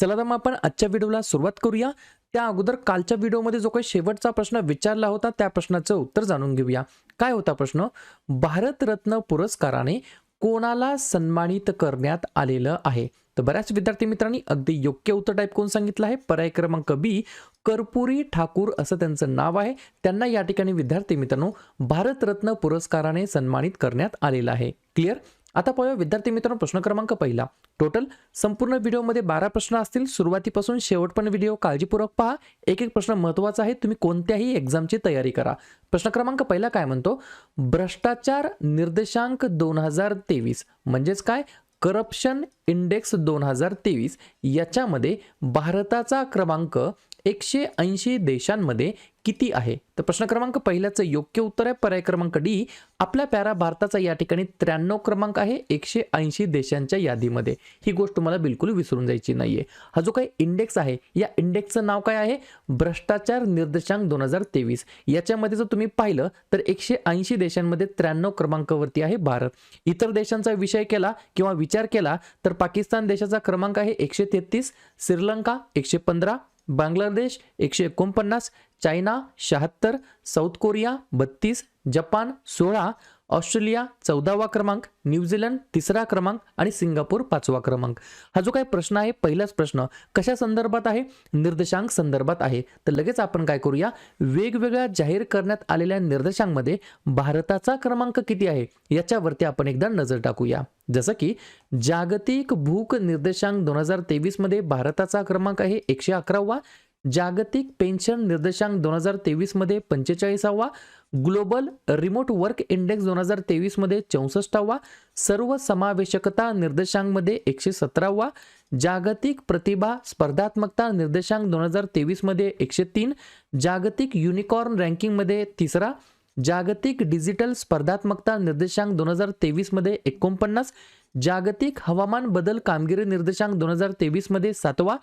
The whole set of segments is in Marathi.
चला तर मग आपण आजच्या व्हिडिओला सुरुवात करूया. त्या अगोदर कालच्या व्हिडिओमध्ये जो काही शेवटचा प्रश्न विचारला होता त्या प्रश्नाचं उत्तर जाणून घेऊया. काय होता प्रश्न? भारतरत्न पुरस्काराने कोणाला सन्मानित करण्यात आलेलं आहे? तर बऱ्याच विद्यार्थी मित्रांनी अगदी योग्य उत्तर टाईप करून सांगितलं आहे. पर्याय क्रमांक बी कर्पुरी ठाकूर असं त्यांचं नाव आहे. त्यांना या ठिकाणी विद्यार्थी मित्रांनो भारतरत्न पुरस्काराने सन्मानित करण्यात आलेलं आहे. क्लिअर आता पाहूया विद्यार्थी मित्रांनो प्रश्न क्रमांक पहिला. टोटल संपूर्ण व्हिडिओमध्ये बारा प्रश्न असतील. सुरुवातीपासून शेवटपर्यंत व्हिडिओ काळजीपूर्वक पहा. एक एक प्रश्न महत्त्वाचा आहे. तुम्ही कोणत्याही एक्झामची तयारी करा. प्रश्न क्रमांक पहिला काय म्हणतो? भ्रष्टाचार निर्देशांक दोन हजार तेवीस. म्हणजेच काय? करप्शन इंडेक्स दोन हजार तेवीस. याच्यामध्ये भारताचा क्रमांक एकशे ऐंशी देशांमध्ये किती आहे? तर प्रश्न क्रमांक पहिल्याचं योग्य उत्तर आहे. पर्याय क्रमांक डी आपल्या पॅरा भारताचा या ठिकाणी त्र्याण्णव क्रमांक आहे. एकशे ऐंशी देशांच्या यादीमध्ये. ही गोष्ट तुम्हाला बिलकुल विसरून जायची नाहीये. हा जो काही इंडेक्स आहे या इंडेक्सचं नाव काय आहे? भ्रष्टाचार निर्देशांक दोन हजार तेवीस. याच्यामध्ये जर तुम्ही पाहिलं तर एकशे ऐंशी देशांमध्ये त्र्याण्णव क्रमांकावरती आहे भारत. इतर देशांचा विषय केला किंवा विचार केला तर पाकिस्तान देशाचा क्रमांक आहे एकशे तेहतीस श्रीलंका एकशे पंधरा बांगलादेश एकशे एकोणपन्नास चायना शहात्तर साऊथ कोरिया बत्तीस जपान सोळा ऑस्ट्रेलिया चौदावा क्रमांक न्यूझीलंड तिसरा क्रमांक आणि सिंगापूर पाचवा क्रमांक. हा जो काही प्रश्न आहे पहिलाच प्रश्न कशा संदर्भात आहे? निर्देशांक संदर्भात आहे. तर लगेच आपण काय करूया? वेगवेगळ्या जाहीर करण्यात आलेल्या निर्देशांमध्ये भारताचा क्रमांक किती आहे? याच्यावरती आपण एकदा नजर टाकूया. जसं की जागतिक भूक निर्देशांक दोन हजार तेवीसमध्ये भारताचा क्रमांक आहे एकशे अकरावा. जागतिक पेन्शन निर्देशांक दोन हजार तेवीसमध्ये पंचेचाळीसावा. ग्लोबल रिमोट वर्क इंडेक्स दोन हजार तेवीसमध्ये चौसष्टावा सर्व समावेशकता निर्देशांकमध्ये एकशे सतरावा जागतिक प्रतिभा स्पर्धात्मकता निर्देशांक दोन हजार तेवीसमध्ये एकशे तीन जागतिक युनिकॉर्न रँकिंगमध्ये तिसरा जागतिक डिजिटल स्पर्धात्मकता निर्देशांक दोन हजार तेवीसमध्ये एकोणपन्नास जागतिक हवामान बदल कामगिरी निर्देशांक दोन हजार तेवीसमध्ये सातवा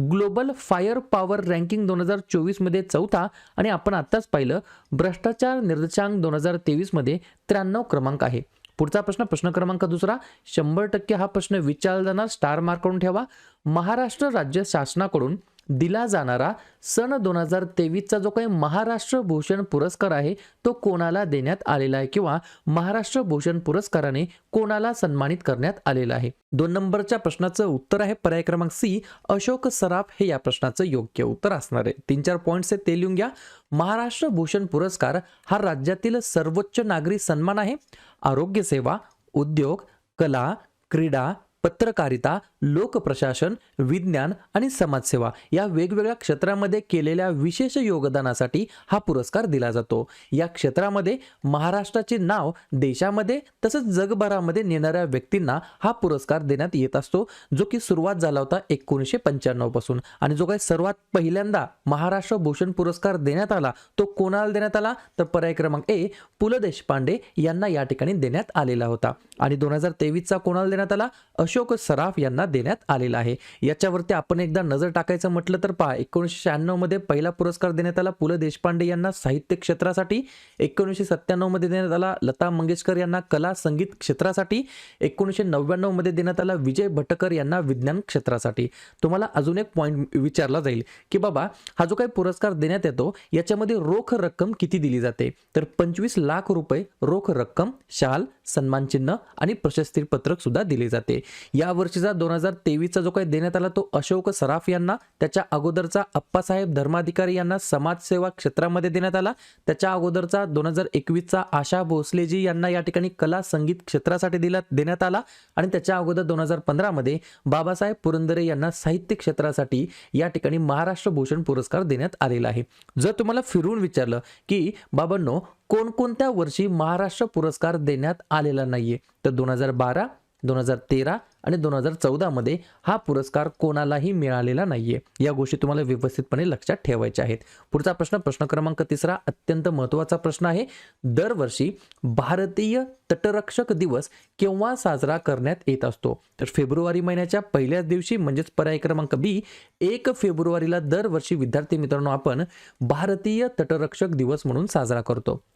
ग्लोबल फायर पॉवर रँकिंग दोन हजार चोवीसमध्ये चौथा आणि आपण आत्ताच पाहिलं भ्रष्टाचार निर्देशांक दोन हजार तेवीसमध्ये त्र्याण्णव क्रमांक आहे. पुढचा प्रश्न प्रश्न क्रमांक दुसरा शंभर टक्के हा प्रश्न विचारताना स्टार मार्क करून ठेवा. महाराष्ट्र राज्य शासनाकडून दिला जाणारा सन दोन हजार तेवीसचा जो काही महाराष्ट्र भूषण पुरस्कार आहे तो कोणाला देण्यात आलेला आहे किंवा महाराष्ट्र भूषण पुरस्काराने कोणाला सन्मानित करण्यात आलेला आहे? दोन नंबरच्या प्रश्नाचं उत्तर आहे पर्याय क्रमांक सी अशोक सराफ हे या प्रश्नाचं योग्य उत्तर असणार आहे. तीन चार पॉईंट्स आहेत ते लिहून घ्या. महाराष्ट्र भूषण पुरस्कार हा राज्यातील सर्वोच्च नागरी सन्मान आहे. आरोग्य सेवा उद्योग कला क्रीडा पत्रकारिता लोकप्रशासन विज्ञान आणि समाजसेवा या वेगवेगळ्या क्षेत्रामध्ये केलेल्या विशेष योगदानासाठी हा पुरस्कार दिला जातो. या क्षेत्रामध्ये महाराष्ट्राचे नाव देशामध्ये तसंच जगभरामध्ये नेणाऱ्या व्यक्तींना हा पुरस्कार देण्यात येत असतो जो की सुरुवात झाला होता एकोणीसशे पंच्याण्णवपासून. आणि जो काही सर्वात पहिल्यांदा महाराष्ट्र भूषण पुरस्कार देण्यात आला तो कोणाला देण्यात आला? तर पर्याय क्रमांक ए पु ल देशपांडे यांना या ठिकाणी देण्यात आलेला होता. आणि दोन हजार तेवीसचा कोणाला देण्यात आला? अशोक सराफ यांना देण्यात आलेला आहे. याच्यावरती आपण एकदा नजर टाकायचं म्हटलं तर पहा एकोणीसशे शहाण्णवमध्ये पहिला पुरस्कार देण्यात आला पु. ल. देशपांडे यांना साहित्य क्षेत्रासाठी एकोणीसशे सत्त्याण्णवमध्ये देण्यात आला लता मंगेशकर यांना कला संगीत क्षेत्रासाठी एकोणीसशे नव्याण्णवमध्ये देण्यात आला विजय भटकर यांना विज्ञान क्षेत्रासाठी. तुम्हाला अजून एक पॉईंट विचारला जाईल की बाबा हा जो काही पुरस्कार देण्यात येतो याच्यामध्ये रोख रक्कम किती दिली जाते? तर पंचवीस लाख रुपये रोख रक्कम शाल सन्मानचिन्ह आणि प्रशस्तीपत्रक सुद्धा दिले जाते. या वर्षीचा दोन हजार तेवीसचा जो काही देण्यात आला तो अशोक सराफ यांना त्याच्या अगोदरचा अप्पासाहेब धर्माधिकारी यांना समाजसेवा क्षेत्रामध्ये देण्यात आला. त्याच्या अगोदरचा दोन हजार एकवीसचा आशा भोसलेजी यांना या ठिकाणी कला संगीत क्षेत्रासाठी दिला देण्यात आला. आणि त्याच्या अगोदर दोन हजार पंधरामध्ये बाबासाहेब पुरंदरे यांना साहित्य क्षेत्रासाठी या ठिकाणी महाराष्ट्र भूषण पुरस्कार देण्यात आलेला आहे. जर तुम्हाला फिरून विचारलं की बाबांनो कोणकोणत्या वर्षी महाराष्ट्र पुरस्कार देण्यात आलेला नाहीये? तर दोन हजार बारा दोन हजार तेरा आणि दोन हजार चौदामध्ये हा पुरस्कार कोणालाही मिळालेला नाहीये. या गोष्टी तुम्हाला व्यवस्थितपणे लक्षात ठेवायच्या आहेत. पुढचा प्रश्न प्रश्न क्रमांक तिसरा अत्यंत महत्त्वाचा प्रश्न आहे. दरवर्षी भारतीय तटरक्षक दिवस केव्हा साजरा करण्यात येत असतो? तर फेब्रुवारी महिन्याच्या पहिल्याच दिवशी म्हणजेच पर्याय क्रमांक बी एक फेब्रुवारीला दरवर्षी विद्यार्थी मित्रांनो आपण भारतीय तटरक्षक दिवस म्हणून साजरा करतो.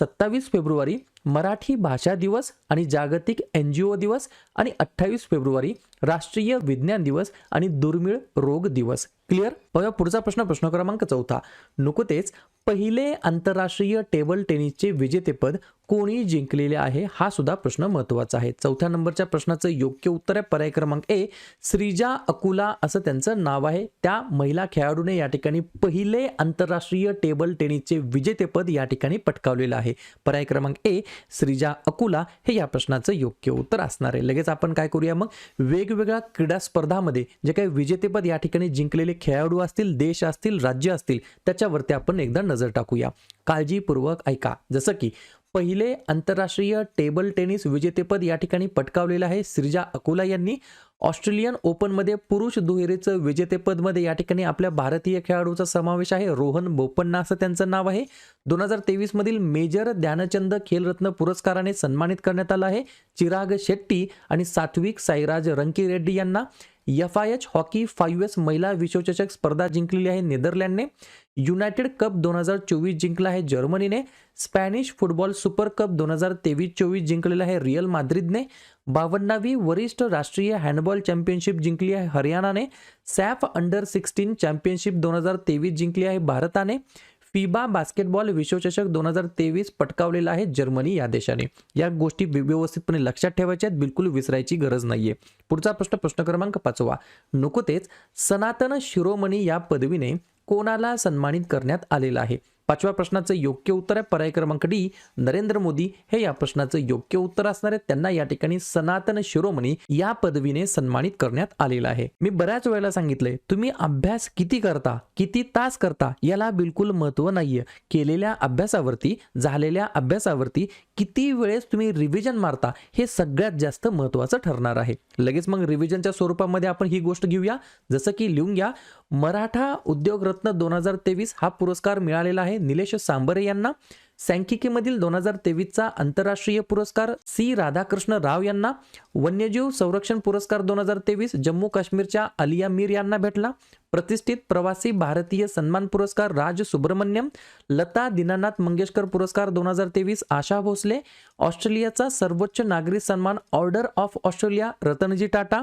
सत्तावीस फेब्रुवारी मराठी भाषा दिवस आणि जागतिक एन जी ओ दिवस आणि अठ्ठावीस फेब्रुवारी राष्ट्रीय विज्ञान दिवस आणि दुर्मिळ रोग दिवस. क्लिअर बघा पुढचा प्रश्न प्रश्न क्रमांक चौथा. नुकतेच पहिले आंतरराष्ट्रीय टेबल टेनिसचे विजेतेपद कोणी जिंकलेले आहे हा सुद्धा प्रश्न महत्त्वाचा आहे. चौथ्या नंबरच्या प्रश्नाचं योग्य उत्तर आहे पर्याय क्रमांक ए श्रीजा अकुला असं त्यांचं नाव आहे. त्या महिला खेळाडूने या ठिकाणी पहिले आंतरराष्ट्रीय टेबल टेनिसचे विजेतेपद या ठिकाणी पटकावलेलं आहे. पर्याय क्रमांक ए श्रीजा अकुला हे या प्रश्नाचं योग्य उत्तर असणार आहे. लगेच आपण काय करूया मग? वेगवेगळ्या क्रीडा स्पर्धामध्ये जे काही विजेतेपद या ठिकाणी जिंकलेले खेळाडू असतील देश असतील राज्य असतील त्याच्यावरती आपण एकदा नजर टाकूया. काळजीपूर्वक ऐका. जसं की पहिले आंतरराष्ट्रीय टेबल टेनिस विजेतेपद या ठिकाणी पटकावलेलं आहे. श्रीजा अकोला यांनी ऑस्ट्रेलियन ओपनमध्ये पुरुष दुहेरीचं विजेतेपदमध्ये या ठिकाणी आपल्या भारतीय खेळाडूचा समावेश आहे. रोहन बोपन्ना असं त्यांचं नाव आहे. दोन हजार तेवीसमधील मेजर ध्यानचंद खेलरत्न पुरस्काराने सन्मानित करण्यात आलं आहे. चिराग शेट्टी आणि सात्विक साईराज रंकी रेड्डी यांना F I H hockey five S महिला विश्वचषक स्पर्धा जिंकलेली आहे नेदरलँडने. युनायटेड कप दोन हजार चोवीस जिंकला आहे जर्मनीने. स्पॅनिश फुटबॉल सुपर कप दोन हजार तेवीस चोवीस जिंकलेला आहे रिअल माद्रिदने. बावन्नावी वरिष्ठ राष्ट्रीय हँडबॉल चॅम्पियनशिप जिंकली आहे हरियाणाने. सॅफ अंडर सिक्स्टीन चॅम्पियनशिप दोन हजार तेवीस जिंकली आहे भारताने. फिबा बास्केटबॉल विश्वचषक दोन हजार तेवीस पटकावलेला आहे जर्मनी या देशाने. या गोष्टी व्यवस्थितपणे लक्षात ठेवायच्या आहेत बिलकुल विसरायची गरज नाहीये. पुढचा प्रश्न प्रश्न क्रमांक पाचवा. नुकतेच सनातन शिरोमणी या पदवीने कोणाला सन्मानित करण्यात आलेलं आहे. पाचव्या प्रश्नाचं योग्य उत्तर आहे. पर्याय क्रमांक डी नरेंद्र मोदी हे या प्रश्नाचं योग्य उत्तर असणार आहे त्यांना या ठिकाणी सनातन शिरोमणी या पदवीने सन्मानित करण्यात आलेलं आहे. मी बऱ्याच वेळेला सांगितलंय तुम्ही अभ्यास किती करता किती तास करता याला बिलकुल महत्त्व नाहीये. केलेल्या अभ्यासावरती झालेल्या अभ्यासावरती किती वेळेस तुम्ही रिव्हिजन मारता हे सगळ्यात जास्त महत्वाचं ठरणार आहे. लगेच मग रिव्हिजनच्या स्वरूपामध्ये आपण ही गोष्ट घेऊया. जसं की लिहून घ्या मराठा उद्योग रत्न दोन हजार तेवीस हा पुरस्कार मिळालेला आहे. निलेश सांबरे यांना सांख्यिकीमधील दोन हजार तेवीसचा आंतरराष्ट्रीय पुरस्कार सी. राधाकृष्ण राव यांना वन्यजीव संरक्षण पुरस्कार दोन हजार तेवीस जम्मू काश्मीरच्या अलिया मीर यांना भेटला. प्रतिष्ठित प्रवासी भारतीय सन्मान पुरस्कार राज सुब्रमण्यम लता दीनानाथ मंगेशकर पुरस्कार दोन हजार तेवीस आशा भोसले ऑस्ट्रेलियाचा सर्वोच्च नागरी सन्मान order of Australia Ratanji Tata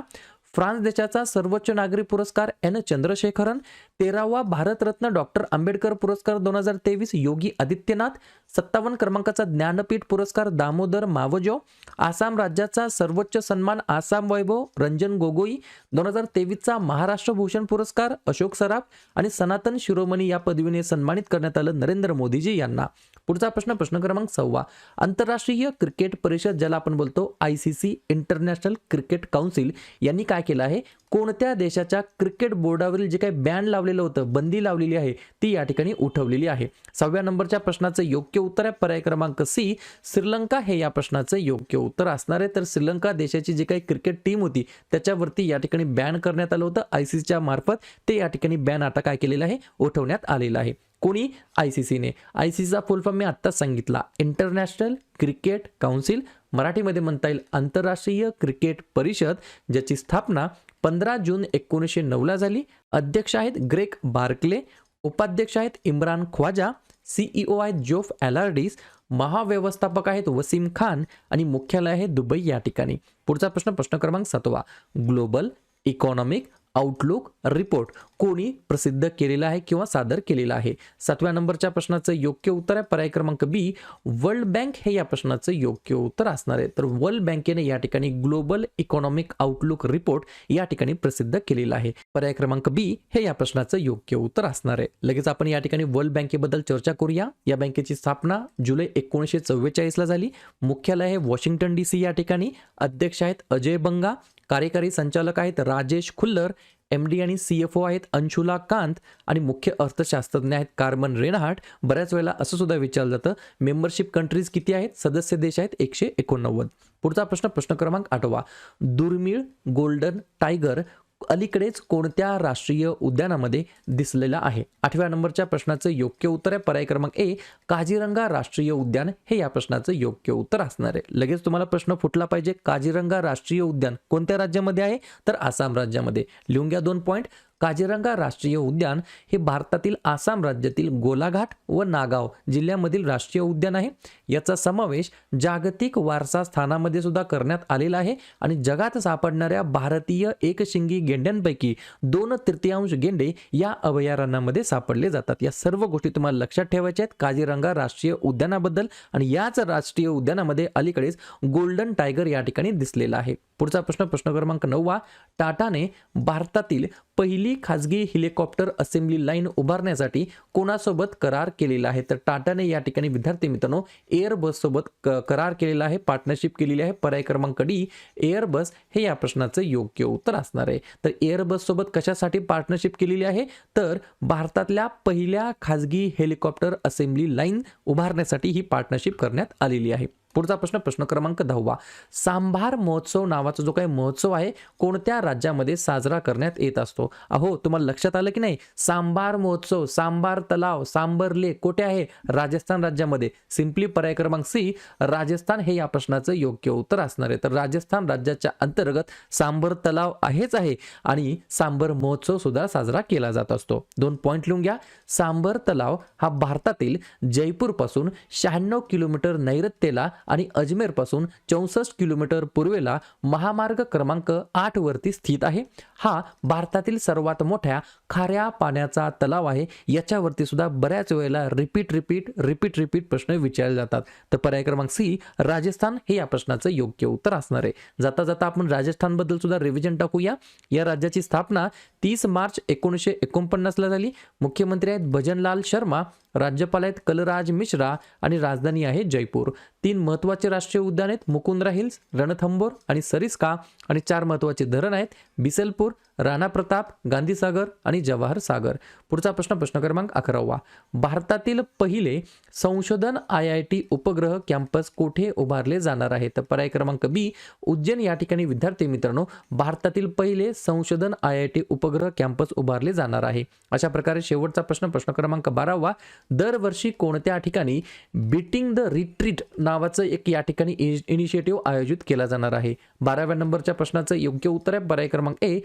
France देशाचा सर्वोच्च नागरी पुरस्कार एन. चंद्रशेखरन तेरावा भारतरत्न डॉक्टर आंबेडकर पुरस्कार दोन हजार तेवीस योगी आदित्यनाथ सत्तावन्न क्रमांकाचा ज्ञानपीठ पुरस्कार दामोदर मावजो आसाम राज्याचा सर्वोच्च सन्मान आसाम वैभव रंजन गोगोई दोन हजार तेवीसचा महाराष्ट्र भूषण पुरस्कार अशोक सराफ आणि सनातन शिरोमणी या पदवीने सन्मानित करण्यात आलं नरेंद्र मोदीजी यांना. पुढचा प्रश्न प्रश्न क्रमांक सव्वा. आंतरराष्ट्रीय क्रिकेट परिषद ज्याला आपण बोलतो I C C international cricket council यांनी काय केलं आहे? कोणत्या देशाच्या क्रिकेट बोर्डावरील जे काही बॅन लावलेलं होतं बंदी लावलेली आहे ती या ठिकाणी उठवलेली आहे. सहाव्या नंबरच्या प्रश्नाचं योग्य उत्तर आहे पर्याय क्रमांक सी. श्रीलंका हे या प्रश्नाचं योग्य उत्तर असणार आहे. तर श्रीलंका देशाची जी काही क्रिकेट टीम होती त्याच्यावरती या ठिकाणी बॅन करण्यात आलं होतं. आय सी सीच्या मार्फत ते या ठिकाणी बॅन आता काय केलेलं आहे? उठवण्यात आलेलं आहे. कोणी? आय सी सीने. आय सी सीचा फुल फॉर्म मी आत्ताच सांगितला. इंटरनॅशनल क्रिकेट काउन्सिल मराठीमध्ये म्हणता येईल आंतरराष्ट्रीय क्रिकेट परिषद ज्याची स्थापना पंधरा जून एकोणीसशे नऊला झाली. अध्यक्ष आहेत ग्रेक बार्कले उपाध्यक्ष आहेत इम्रान ख्वाजा सीईओ आहेत जोफ ॲलार्डिस महाव्यवस्थापक आहेत वसीम खान आणि मुख्यालय आहे दुबई या ठिकाणी. पुढचा प्रश्न प्रश्न क्रमांक सातवा. Global economic outlook report. कोणी प्रसिद्ध केलेला आहे किंवा सादर केलेला आहे? सातव्या नंबरच्या प्रश्नाचं योग्य उत्तर आहे. पर्याय क्रमांक बी वर्ल्ड बँक हे या प्रश्नाचं योग्य उत्तर असणार आहे. तर वर्ल्ड बँकेने या ठिकाणी ग्लोबल इकॉनॉमिक आउटलुक रिपोर्ट या ठिकाणी प्रसिद्ध केलेला आहे. पर्याय क्रमांक बी हे या प्रश्नाचं योग्य उत्तर असणार आहे. लगेच आपण या ठिकाणी वर्ल्ड बँकेबद्दल चर्चा करूया. या बँकेची स्थापना जुलै एकोणीसशे चव्वेचाळीसला झाली. मुख्यालय आहे वॉशिंग्टन डी सी या ठिकाणी. अध्यक्ष आहेत अजय बंगा. कार्यकारी संचालक आहेत राजेश खुल्लर. एम डी आणि सी एफ ओ आहेत अंशुला कांत आणि मुख्य अर्थशास्त्रज्ञ आहेत कार्मन रेनहार्ट बऱ्याच वेळेला असं सुद्धा विचारलं जातं मेंबरशिप कंट्रीज किती आहेत? सदस्य देश आहेत एकशे एकोणनव्वद. पुढचा प्रश्न प्रश्न क्रमांक आठवा. दुर्मिळ गोल्डन टायगर अलीकडेच कोणत्या राष्ट्रीय उद्यानामध्ये दिसलेला आहे? आठव्या नंबरच्या प्रश्नाचं योग्य उत्तर आहे. पर्याय क्रमांक ए काजीरंगा राष्ट्रीय उद्यान. हे या प्रश्नाचं योग्य उत्तर असणार आहे. लगेच तुम्हाला प्रश्न फुटला पाहिजे. काजीरंगा राष्ट्रीय उद्यान कोणत्या राज्यामध्ये आहे? तर आसाम राज्यामध्ये. लिहून घ्या दोन पॉईंट काजीरंगा राष्ट्रीय उद्यान हे भारतातील आसाम राज्यातील गोलाघाट व नागाव जिल्ह्यामधील राष्ट्रीय उद्यान आहे. याचा समावेश जागतिक वारसा स्थानामध्ये सुद्धा करण्यात आलेला आहे आणि जगात सापडणाऱ्या भारतीय एकशिंगी गेंड्यांपैकी दोन तृतीयांश गेंडे या अभयारण्यामध्ये सापडले जातात. या सर्व गोष्टी तुम्हाला लक्षात ठेवायच्या आहेत. काजीरंगा राष्ट्रीय उद्यानाबद्दल आणि याच राष्ट्रीय उद्यानामध्ये अलीकडेच गोल्डन टायगर या ठिकाणी दिसलेला आहे. पुढचा प्रश्न प्रश्न क्रमांक नववा टाटाने भारतातील पहिली खाजगी हेलिकॉप्टर असेंब्ली लाईन उभारण्यासाठी कोणासोबत करार केलेला आहे? तर टाटाने या ठिकाणी विद्यार्थी मित्रांनो एअरबस सोबत करार केलेला आहे पार्टनरशिप केलेली आहे. पर्याय क्रमांक डी एअरबस हे या प्रश्नाचं योग्य उत्तर असणार आहे. तर एअरबस सोबत कशासाठी पार्टनरशिप केलेली आहे? तर भारतातल्या पहिल्या खाजगी हेलिकॉप्टर असेंब्ली लाईन उभारण्यासाठी ही पार्टनरशिप करण्यात आलेली आहे. पुढचा प्रश्न प्रश्न क्रमांक दहावा. सांभार महोत्सव नावाचा जो काही महोत्सव आहे कोणत्या राज्यामध्ये साजरा करण्यात येत असतो? अहो तुम्हाला लक्षात आलं की नाही? सांबार महोत्सव सांबार तलाव सांबर लेक कुठे आहे? राजस्थान राज्यामध्ये. सिम्पली पर्याय क्रमांक सी राजस्थान हे या प्रश्नाचं योग्य उत्तर असणार आहे. तर राजस्थान राज्याच्या अंतर्गत सांबर तलाव आहेच आहे आणि सांबर महोत्सव सुद्धा साजरा केला जात असतो. दोन पॉईंट लिहून घ्या. सांबर तलाव हा भारतातील जयपूरपासून शहाण्णव किलोमीटर नैऋत्येला आणि अजमेरपासून चौसष्ट किलोमीटर पूर्वेला महामार्ग क्रमांक आठ वरती स्थित आहे. हा भारतातील सर्वात मोठ्या खाऱ्या पाण्याचा तलाव आहे. याच्यावरती सुद्धा बऱ्याच वेळेला रिपीट रिपीट रिपीट रिपीट प्रश्न विचारले जातात. तर पर्याय क्रमांक सी राजस्थान हे या प्रश्नाचं योग्य उत्तर असणार आहे. जाता जाता आपण राजस्थानबद्दल सुद्धा रिव्हिजन टाकूया. या राज्याची स्थापना तीस मार्च एकोणीसशे एकोणपन्नासला झाली. मुख्यमंत्री आहेत भजनलाल शर्मा राज्यपाल आहेत कलराज मिश्रा आणि राजधानी आहे जयपूर. तीन महत्त्वाचे राष्ट्रीय उद्यान आहेत. मुकुंद्रा हिल्स रणथंबोर आणि सरिस्का आणि चार महत्त्वाचे धरण आहेत. बिसलपूर राणा प्रताप गांधीसागर आणि जवाहर सागर. पुढचा प्रश्न प्रश्न क्रमांक अकरावा. भारतातील पहिले संशोधन आय आय टी उपग्रह कॅम्पस कोठे उभारले जाणार आहे तर पर्याय क्रमांक बी उज्जैन. या ठिकाणी विद्यार्थी मित्रांनो भारतातील पहिले संशोधन आय आय टी उपग्रह कॅम्पस उभारले जाणार आहे. अशा प्रकारे शेवटचा प्रश्न प्रश्न क्रमांक बारावा. दरवर्षी कोणत्या ठिकाणी बिटिंग द रिट्रीट नावाचं एक या ठिकाणी इनिशिएटिव्ह आयोजित केला जाणार आहे? बाराव्या नंबरच्या प्रश्नाचं योग्य उत्तर आहे. पर्याय क्रमांक ए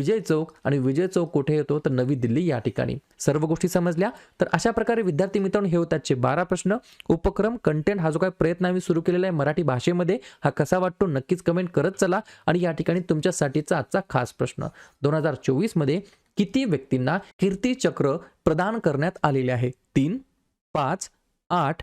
विजय चौक आणि विजय चौक कुठे येतो? तर नवी दिल्ली या ठिकाणी. सर्व गोष्टी समजल्या? तर अशा प्रकारे विद्यार्थी मित्रांनो हे होताचे बारा प्रश्न. उपक्रम कंटेंट हा जो काही प्रयत्न आम्ही सुरू केलेला आहे मराठी भाषेमध्ये हा कसा वाटतो नक्कीच कमेंट करत चला. आणि या ठिकाणी तुमच्यासाठीचा आजचा खास प्रश्न. दोन हजार चोवीसमध्ये किती व्यक्तींना कीर्तीचक्र प्रदान करण्यात आलेले आहे? तीन पाच आठ